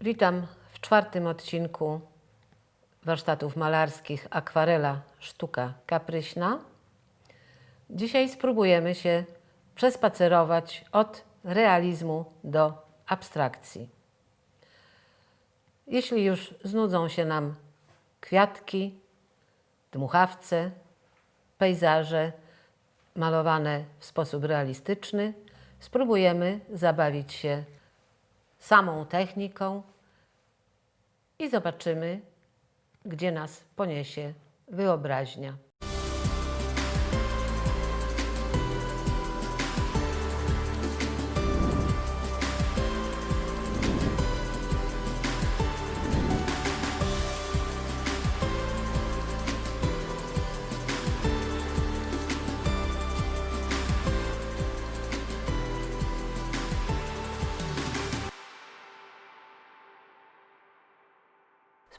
Witam w czwartym odcinku warsztatów malarskich Akwarela Sztuka Kapryśna. Dzisiaj spróbujemy się przespacerować od realizmu do abstrakcji. Jeśli już znudzą się nam kwiatki, dmuchawce, pejzaże malowane w sposób realistyczny, spróbujemy zabawić się samą techniką i zobaczymy, gdzie nas poniesie wyobraźnia.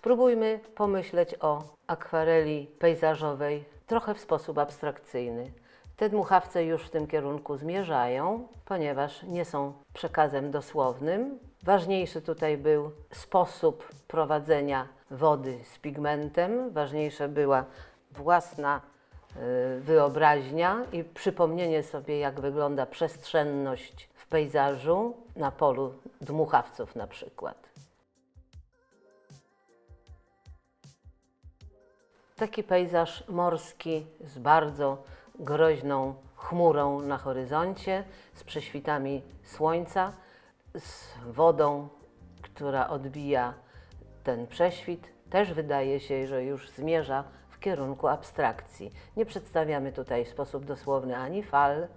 Spróbujmy pomyśleć o akwareli pejzażowej trochę w sposób abstrakcyjny. Te dmuchawce już w tym kierunku zmierzają, ponieważ nie są przekazem dosłownym. Ważniejszy tutaj był sposób prowadzenia wody z pigmentem, ważniejsza była własna y, wyobraźnia i przypomnienie sobie, jak wygląda przestrzenność w pejzażu na polu dmuchawców na przykład. Taki pejzaż morski z bardzo groźną chmurą na horyzoncie, z prześwitami słońca, z wodą, która odbija ten prześwit, też wydaje się, że już zmierza w kierunku abstrakcji. Nie przedstawiamy tutaj w sposób dosłowny ani fal.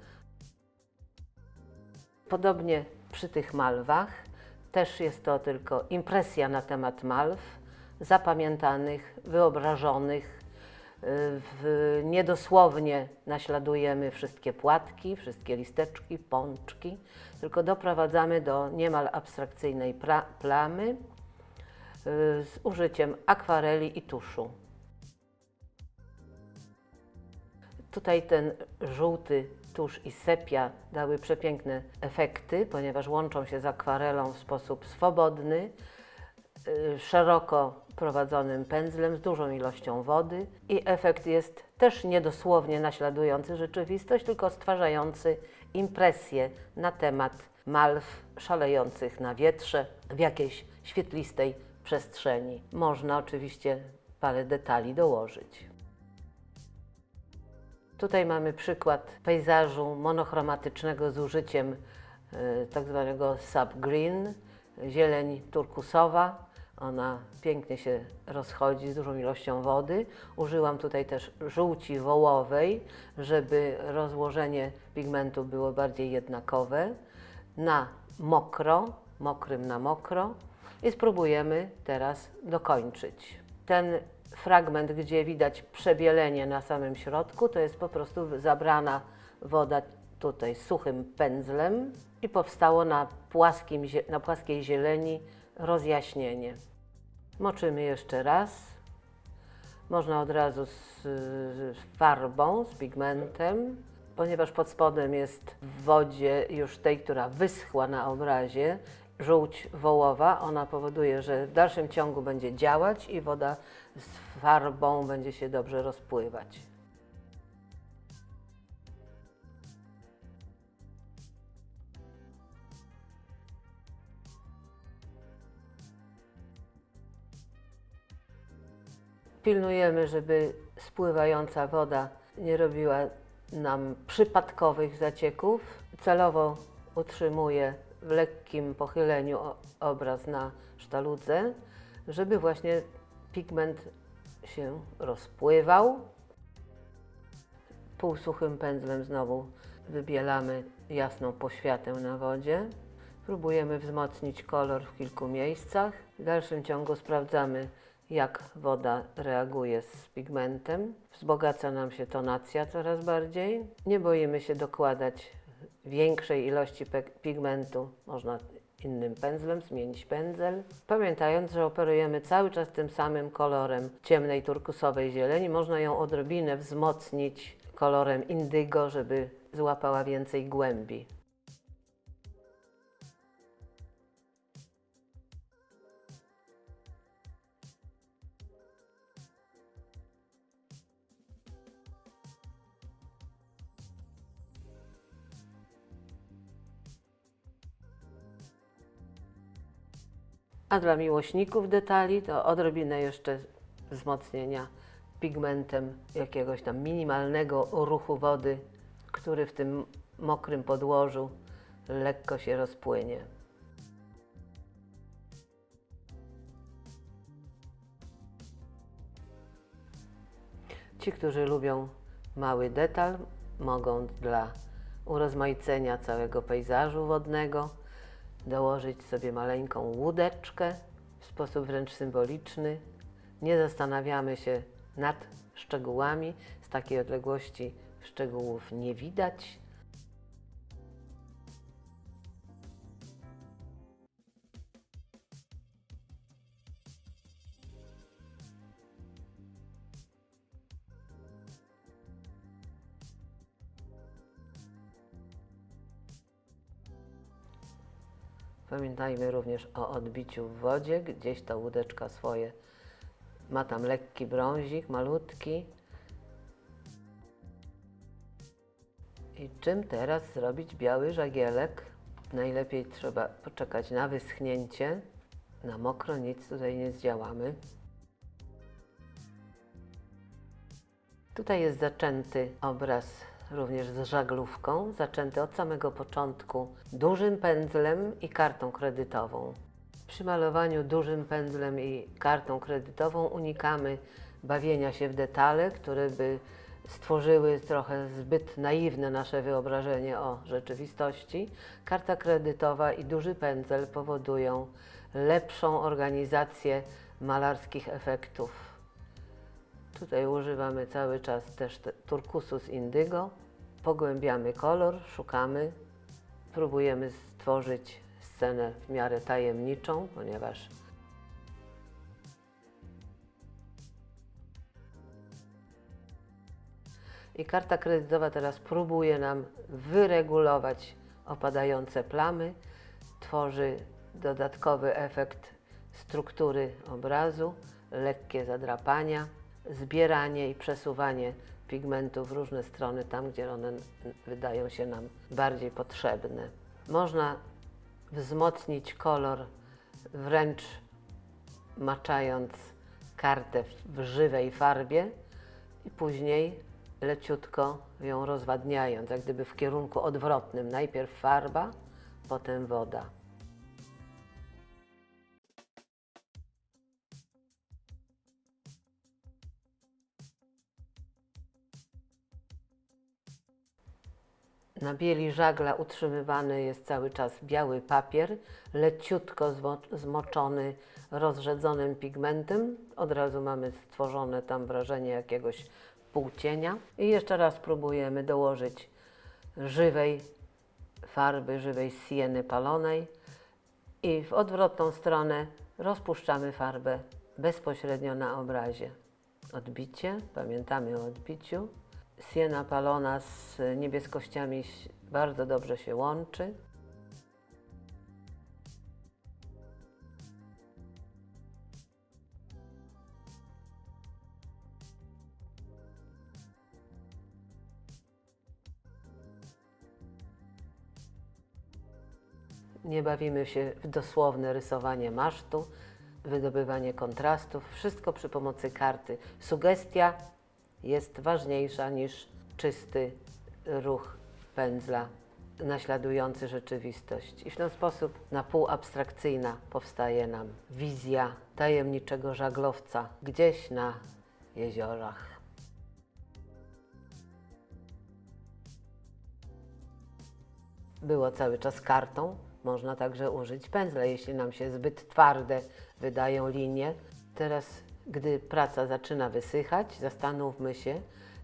Podobnie przy tych malwach, też jest to tylko impresja na temat malw, zapamiętanych, wyobrażonych. y, W, niedosłownie naśladujemy wszystkie płatki, wszystkie listeczki, pączki, tylko doprowadzamy do niemal abstrakcyjnej pra, plamy y, z użyciem akwareli i tuszu. Tutaj ten żółty tusz i sepia dały przepiękne efekty, ponieważ łączą się z akwarelą w sposób swobodny, y, szeroko prowadzonym pędzlem z dużą ilością wody i efekt jest też niedosłownie naśladujący rzeczywistość, tylko stwarzający impresję na temat malw szalejących na wietrze w jakiejś świetlistej przestrzeni. Można oczywiście parę detali dołożyć. Tutaj mamy przykład pejzażu monochromatycznego z użyciem y, tak zwanego subgreen, zieleń turkusowa. Ona pięknie się rozchodzi z dużą ilością wody. Użyłam tutaj też żółci wołowej, żeby rozłożenie pigmentu było bardziej jednakowe. Na mokro, mokrym na mokro i spróbujemy teraz dokończyć. Ten fragment, gdzie widać przebielenie na samym środku, to jest po prostu zabrana woda tutaj suchym pędzlem i powstało na, płaskim, na płaskiej zieleni rozjaśnienie. Moczymy jeszcze raz. Można od razu z, farbą, z pigmentem, ponieważ pod spodem jest w wodzie już tej, która wyschła na obrazie, żółć wołowa. Ona powoduje, że w dalszym ciągu będzie działać i woda z farbą będzie się dobrze rozpływać. Pilnujemy, żeby spływająca woda nie robiła nam przypadkowych zacieków. Celowo utrzymuję w lekkim pochyleniu obraz na sztaludze, żeby właśnie pigment się rozpływał. Półsuchym pędzlem znowu wybielamy jasną poświatę na wodzie. Próbujemy wzmocnić kolor w kilku miejscach. W dalszym ciągu sprawdzamy, jak woda reaguje z pigmentem. Wzbogaca nam się tonacja coraz bardziej. Nie boimy się dokładać większej ilości pigmentu. Można innym pędzlem zmienić pędzel. Pamiętając, że operujemy cały czas tym samym kolorem ciemnej turkusowej zieleni, można ją odrobinę wzmocnić kolorem indygo, żeby złapała więcej głębi. A dla miłośników detali to odrobinę jeszcze wzmocnienia pigmentem jakiegoś tam minimalnego ruchu wody, który w tym mokrym podłożu lekko się rozpłynie. Ci, którzy lubią mały detal, mogą dla urozmaicenia całego pejzażu wodnego dołożyć sobie maleńką łódeczkę w sposób wręcz symboliczny. Nie zastanawiamy się nad szczegółami, z takiej odległości szczegółów nie widać. Pamiętajmy również o odbiciu w wodzie, gdzieś ta łódeczka swoje ma tam lekki brązik, malutki. I czym teraz zrobić biały żagielek? Najlepiej trzeba poczekać na wyschnięcie. Na mokro nic tutaj nie zdziałamy. Tutaj jest zaczęty obraz również z żaglówką, zaczęty od samego początku dużym pędzlem i kartą kredytową. Przy malowaniu dużym pędzlem i kartą kredytową unikamy bawienia się w detale, które by stworzyły trochę zbyt naiwne nasze wyobrażenie o rzeczywistości. Karta kredytowa i duży pędzel powodują lepszą organizację malarskich efektów. Tutaj używamy cały czas też te- turkusu z indygo. Pogłębiamy kolor, szukamy, próbujemy stworzyć scenę w miarę tajemniczą, ponieważ i karta kredytowa teraz próbuje nam wyregulować opadające plamy, tworzy dodatkowy efekt struktury obrazu, lekkie zadrapania, zbieranie i przesuwanie pigmentów w różne strony, tam gdzie one wydają się nam bardziej potrzebne. Można wzmocnić kolor wręcz maczając kartę w żywej farbie i później leciutko ją rozwadniając, jak gdyby w kierunku odwrotnym. Najpierw farba, potem woda. Na bieli żagla utrzymywany jest cały czas biały papier, leciutko zmo- zmoczony rozrzedzonym pigmentem. Od razu mamy stworzone tam wrażenie jakiegoś półcienia. I jeszcze raz próbujemy dołożyć żywej farby, żywej sieny palonej i w odwrotną stronę rozpuszczamy farbę bezpośrednio na obrazie. Odbicie, pamiętamy o odbiciu. Siena palona z niebieskościami bardzo dobrze się łączy. Nie bawimy się w dosłowne rysowanie masztu, wydobywanie kontrastów, wszystko przy pomocy karty. Sugestia jest ważniejsza niż czysty ruch pędzla naśladujący rzeczywistość. I w ten sposób na pół abstrakcyjna powstaje nam wizja tajemniczego żaglowca gdzieś na jeziorach. było cały czas kartą. Można także użyć pędzla, jeśli nam się zbyt twarde wydają linie. Teraz, gdy praca zaczyna wysychać, zastanówmy się,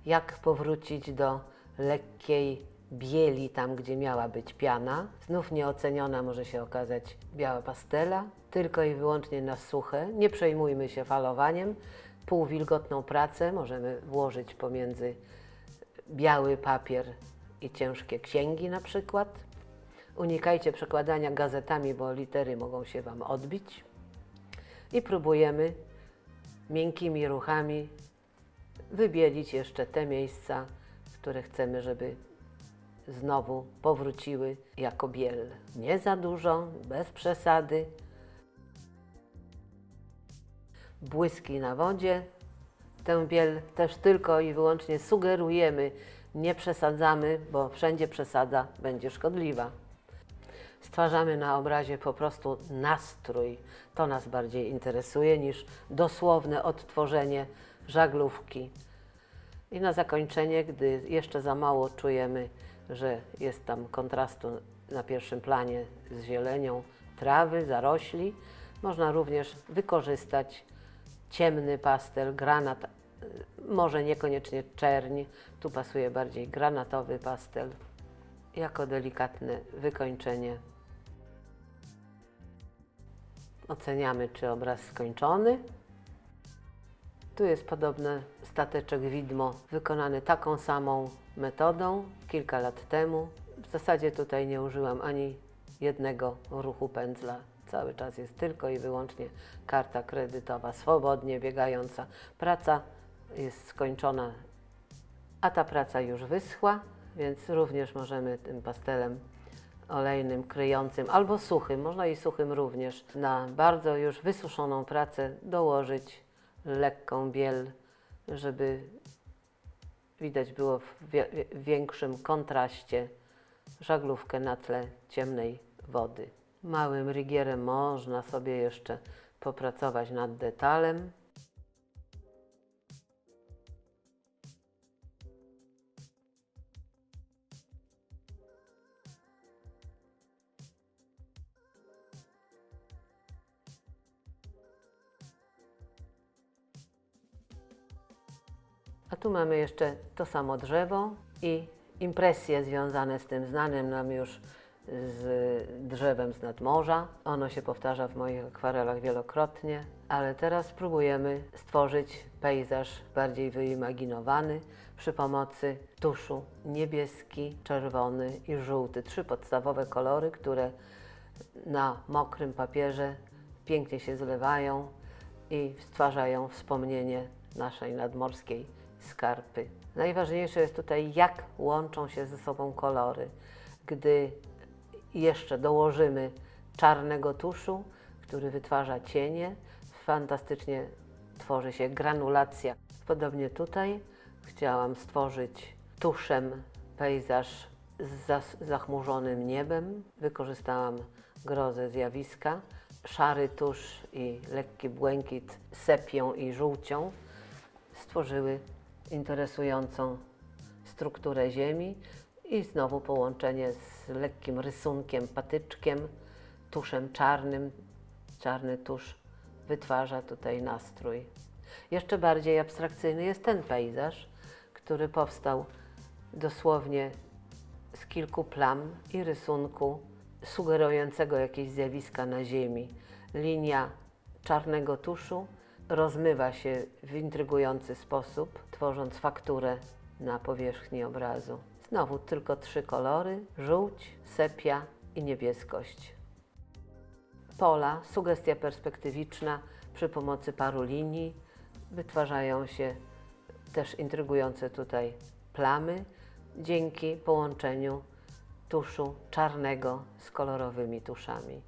jak powrócić do lekkiej bieli tam, gdzie miała być piana. Znów nieoceniona może się okazać biała pastela, tylko i wyłącznie na suche. Nie przejmujmy się falowaniem. Półwilgotną pracę możemy włożyć pomiędzy biały papier i ciężkie księgi na przykład. Unikajcie przekładania gazetami, bo litery mogą się Wam odbić. I próbujemy miękkimi ruchami wybielić jeszcze te miejsca, które chcemy, żeby znowu powróciły jako biel. Nie za dużo, bez przesady. błyski na wodzie. Tę biel też tylko i wyłącznie sugerujemy, nie przesadzamy, bo wszędzie przesada będzie szkodliwa. Stwarzamy na obrazie po prostu nastrój. To nas bardziej interesuje niż dosłowne odtworzenie żaglówki. I na zakończenie, gdy jeszcze za mało czujemy, że jest tam kontrastu na pierwszym planie z zielenią trawy, zarośli, można również wykorzystać ciemny pastel, granat, y, może niekoniecznie czerń, tu pasuje bardziej granatowy pastel, jako delikatne wykończenie. Oceniamy, czy obraz skończony. Tu jest podobny stateczek widmo, wykonany taką samą metodą kilka lat temu. W zasadzie tutaj nie użyłam ani jednego ruchu pędzla. Cały czas jest tylko i wyłącznie karta kredytowa, swobodnie biegająca. Praca jest skończona, a ta praca już wyschła, więc również możemy tym pastelem olejnym, kryjącym albo suchym, można i suchym również, na bardzo już wysuszoną pracę dołożyć lekką biel, żeby widać było w większym kontraście żaglówkę na tle ciemnej wody. Małym rigierem można sobie jeszcze popracować nad detalem. Tu mamy jeszcze to samo drzewo i impresje związane z tym znanym nam już z drzewem z nadmorza. Ono się powtarza w moich akwarelach wielokrotnie, ale teraz spróbujemy stworzyć pejzaż bardziej wyimaginowany przy pomocy tuszu niebieski, czerwony i żółty. Trzy podstawowe kolory, które na mokrym papierze pięknie się zlewają i stwarzają wspomnienie naszej nadmorskiej skarpy. Najważniejsze jest tutaj, jak łączą się ze sobą kolory. Gdy jeszcze dołożymy czarnego tuszu, który wytwarza cienie, fantastycznie tworzy się granulacja. Podobnie tutaj chciałam stworzyć tuszem pejzaż z zachmurzonym niebem. Wykorzystałam grozę zjawiska. Szary tusz i lekki błękit sepią i żółcią stworzyły interesującą strukturę ziemi i znowu połączenie z lekkim rysunkiem, patyczkiem, tuszem czarnym. Czarny tusz wytwarza tutaj nastrój. Jeszcze bardziej abstrakcyjny jest ten pejzaż, który powstał dosłownie z kilku plam i rysunku sugerującego jakieś zjawiska na ziemi. Linia czarnego tuszu rozmywa się w intrygujący sposób, tworząc fakturę na powierzchni obrazu. Znowu tylko trzy kolory: żółć, sepia i niebieskość. Pola, sugestia perspektywiczna przy pomocy paru linii. Wytwarzają się też intrygujące tutaj plamy dzięki połączeniu tuszu czarnego z kolorowymi tuszami.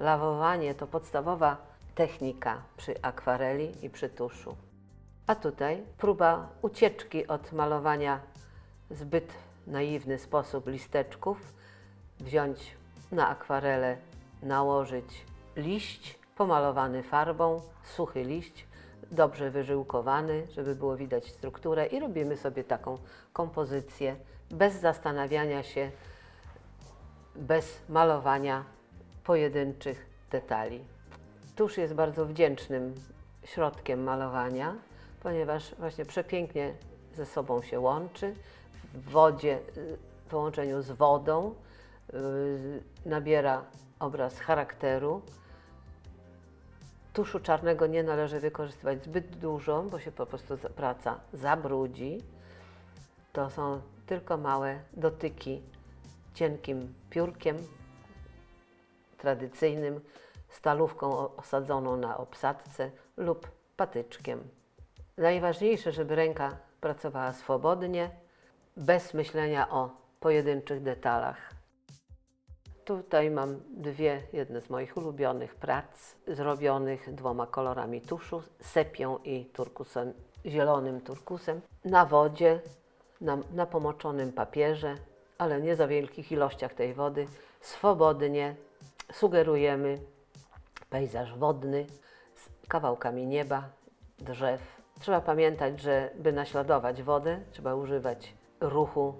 Lawowanie to podstawowa technika przy akwareli i przy tuszu. A tutaj próba ucieczki od malowania w zbyt naiwny sposób listeczków, wziąć na akwarelę, nałożyć liść pomalowany farbą, suchy liść, dobrze wyżyłkowany, żeby było widać strukturę i robimy sobie taką kompozycję bez zastanawiania się, bez malowania pojedynczych detali. Tusz jest bardzo wdzięcznym środkiem malowania, ponieważ właśnie przepięknie ze sobą się łączy. W wodzie, w połączeniu z wodą y, nabiera obraz charakteru. Tuszu czarnego nie należy wykorzystywać zbyt dużo, bo się po prostu praca zabrudzi. To są tylko małe dotyki cienkim piórkiem tradycyjnym, stalówką osadzoną na obsadce lub patyczkiem. Najważniejsze, żeby ręka pracowała swobodnie, bez myślenia o pojedynczych detalach. Tutaj mam dwie, jedne z moich ulubionych prac, zrobionych dwoma kolorami tuszu, sepią i turkusem, zielonym turkusem, na wodzie, na, na pomoczonym papierze, ale nie za wielkich ilościach tej wody. Swobodnie sugerujemy pejzaż wodny z kawałkami nieba, drzew. Trzeba pamiętać, że by naśladować wodę, trzeba używać ruchu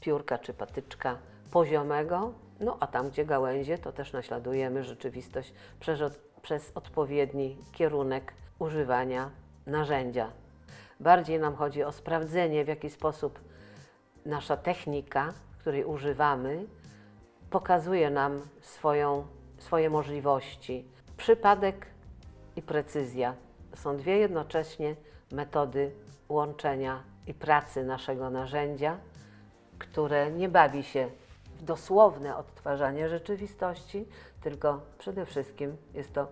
piórka czy patyczka poziomego, no a tam, gdzie gałęzie, to też naśladujemy rzeczywistość przez, przez odpowiedni kierunek używania narzędzia. Bardziej nam chodzi o sprawdzenie, w jaki sposób nasza technika, której używamy, pokazuje nam swoją, swoje możliwości. Przypadek i precyzja są dwie jednocześnie metody łączenia i pracy naszego narzędzia, które nie bawi się w dosłowne odtwarzanie rzeczywistości, tylko przede wszystkim jest to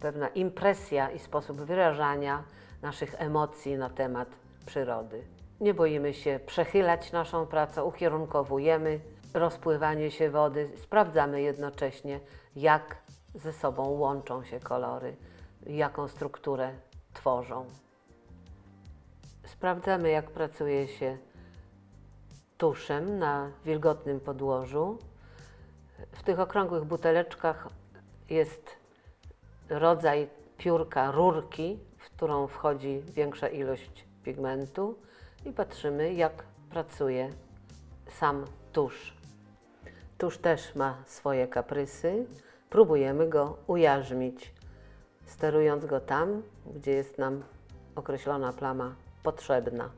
pewna impresja i sposób wyrażania naszych emocji na temat przyrody. Nie boimy się przechylać naszą pracę, ukierunkowujemy rozpływanie się wody, sprawdzamy jednocześnie, jak ze sobą łączą się kolory, jaką strukturę tworzą. Sprawdzamy, jak pracuje się tuszem na wilgotnym podłożu. W tych okrągłych buteleczkach jest rodzaj piórka rurki, w którą wchodzi większa ilość pigmentu i patrzymy, jak pracuje sam tusz. Tusz też ma swoje kaprysy. Próbujemy go ujarzmić, sterując go tam, gdzie jest nam określona plama potrzebna.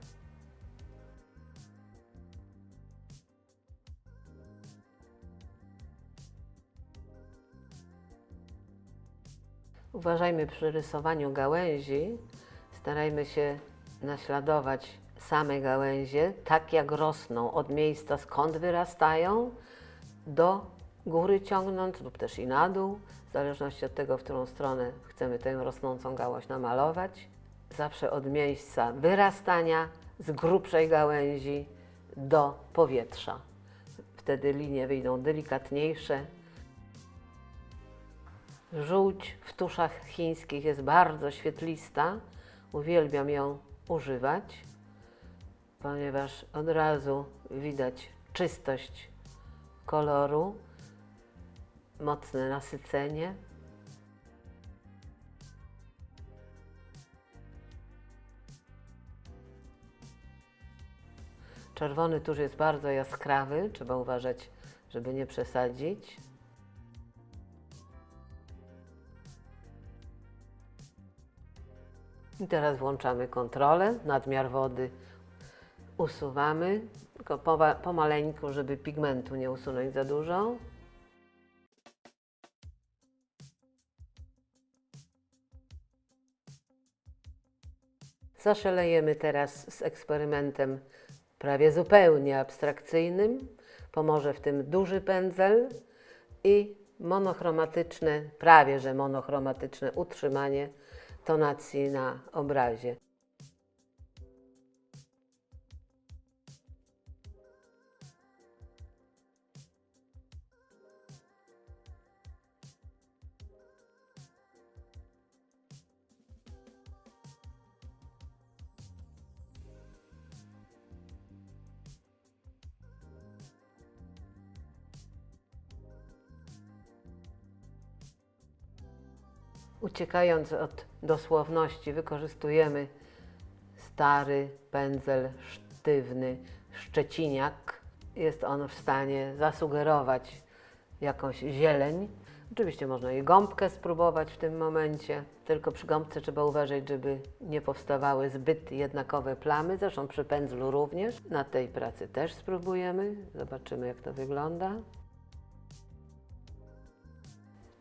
Uważajmy przy rysowaniu gałęzi, starajmy się naśladować same gałęzie, tak jak rosną, od miejsca skąd wyrastają, do góry ciągnąc lub też i na dół, w zależności od tego, w którą stronę chcemy tę rosnącą gałąź namalować. Zawsze od miejsca wyrastania z grubszej gałęzi do powietrza. Wtedy linie wyjdą delikatniejsze, Żółć w tuszach chińskich jest bardzo świetlista. Uwielbiam ją używać, ponieważ od razu widać czystość koloru, mocne nasycenie. Czerwony tusz jest bardzo jaskrawy, trzeba uważać, żeby nie przesadzić. I teraz włączamy kontrolę, nadmiar wody usuwamy, tylko pomaleńku, żeby pigmentu nie usunąć za dużo. Zaszelejemy teraz z eksperymentem prawie zupełnie abstrakcyjnym. Pomoże w tym duży pędzel i monochromatyczne, prawie że monochromatyczne utrzymanie tonacji na obrazie. Uciekając od dosłowności, wykorzystujemy stary pędzel sztywny, szczeciniak. Jest on w stanie zasugerować jakąś zieleń. Oczywiście można i gąbkę spróbować w tym momencie, tylko przy gąbce trzeba uważać, żeby nie powstawały zbyt jednakowe plamy. Zresztą przy pędzlu również. Na tej pracy też spróbujemy. Zobaczymy, jak to wygląda.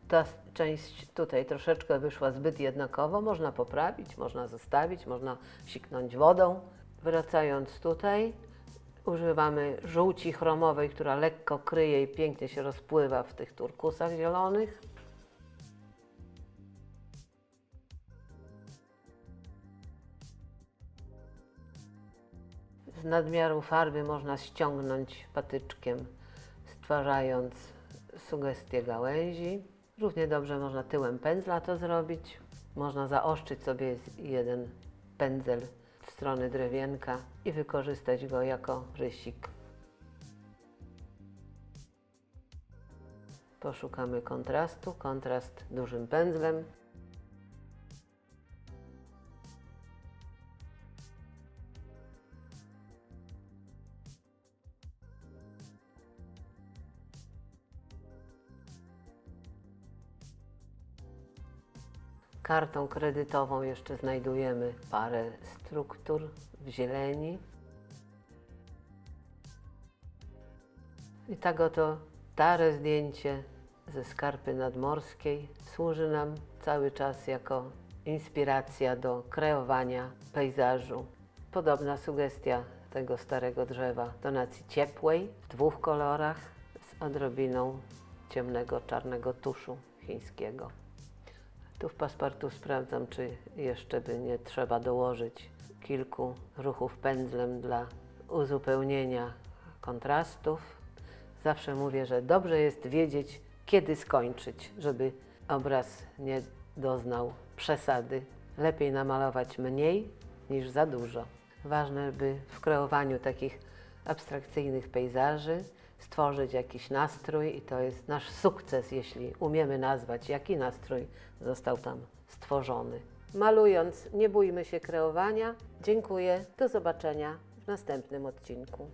Ta część tutaj troszeczkę wyszła zbyt jednakowo, można poprawić, można zostawić, można siknąć wodą. Wracając tutaj, używamy żółci chromowej, która lekko kryje i pięknie się rozpływa w tych turkusach zielonych. Z nadmiaru farby można ściągnąć patyczkiem, stwarzając sugestie gałęzi. Równie dobrze można tyłem pędzla to zrobić. Można zaostrzyć sobie jeden pędzel w stronę drewienka i wykorzystać go jako rysik. Poszukamy kontrastu. Kontrast dużym pędzlem. Kartą kredytową jeszcze znajdujemy parę struktur w zieleni. I tak oto stare zdjęcie ze skarpy nadmorskiej służy nam cały czas jako inspiracja do kreowania pejzażu. Podobna sugestia tego starego drzewa tonacji ciepłej w dwóch kolorach z odrobiną ciemnego czarnego tuszu chińskiego. Tu w paszportu sprawdzam, czy jeszcze by nie trzeba dołożyć kilku ruchów pędzlem dla uzupełnienia kontrastów. Zawsze mówię, że dobrze jest wiedzieć, kiedy skończyć, żeby obraz nie doznał przesady. Lepiej namalować mniej niż za dużo. Ważne, by w kreowaniu takich abstrakcyjnych pejzaży stworzyć jakiś nastrój i to jest nasz sukces, jeśli umiemy nazwać, jaki nastrój został tam stworzony. Malując, nie bójmy się kreowania. Dziękuję. Do zobaczenia w następnym odcinku.